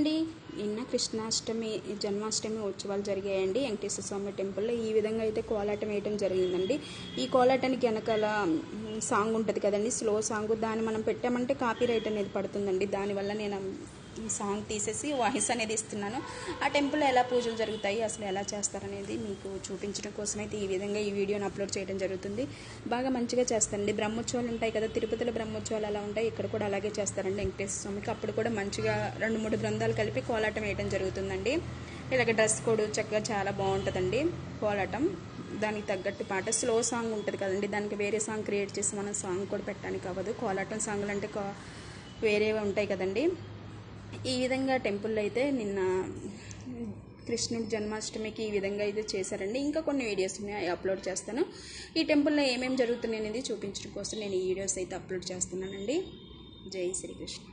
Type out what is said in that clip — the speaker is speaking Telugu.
అండి. నిన్న కృష్ణాష్టమి జన్మాష్టమి ఉత్సవాలు జరిగాయండి. వెంకటేశ్వర స్వామి టెంపుల్లో. ఈ విధంగా అయితే కోలాటం వేయటం జరిగిందండి. ఈ కోలాటానికి వెనకాల సాంగ్ ఉంటుంది కదండి. Slow song. దాన్ని మనం పెట్టామంటే కాపీ రైట్ అనేది పడుతుందండి. దానివల్ల నేను ఈ సాంగ్ తీసేసి వాయిస్ అనేది ఇస్తున్నాను. ఆ టెంపుల్లో ఎలా పూజలు జరుగుతాయి అసలు ఎలా చేస్తారనేది మీకు చూపించడం కోసం అయితే ఈ విధంగా ఈ వీడియోని అప్లోడ్ చేయడం జరుగుతుంది. బాగా మంచిగా చేస్తారండి. బ్రహ్మోత్సవాలు ఉంటాయి కదా తిరుపతిలో బ్రహ్మోత్సవాలు అలా ఉంటాయి ఇక్కడ కూడా అలాగే చేస్తారండి వెంకటేశ్వర స్వామికి. అప్పుడు కూడా మంచిగా రెండు మూడు బృందాలు కలిపి కోలాటం వేయడం జరుగుతుందండి. ఇలాగ డ్రెస్ కోడ్ చక్కగా చాలా బాగుంటుందండి కోలాటం. దానికి తగ్గట్టు పాట. స్లో సాంగ్ ఉంటుంది కదండి దానికి వేరే సాంగ్ క్రియేట్ చేసి మనం సాంగ్ కూడా పెట్టడానికి అవ్వదు. కోలాటం సాంగ్లు అంటే వేరేవి ఉంటాయి కదండి. ఈ విధంగా టెంపుల్లో అయితే నిన్న కృష్ణుడి జన్మాష్టమికి ఈ విధంగా అయితే చేశారండి. ఇంకా కొన్ని వీడియోస్ ఉన్నాయి అప్లోడ్ చేస్తాను. ఈ టెంపుల్లో ఏమేమి జరుగుతున్నాయి అనేది చూపించడం కోసం నేను ఈ వీడియోస్ అయితే అప్లోడ్ చేస్తున్నానండి. జై శ్రీకృష్ణ.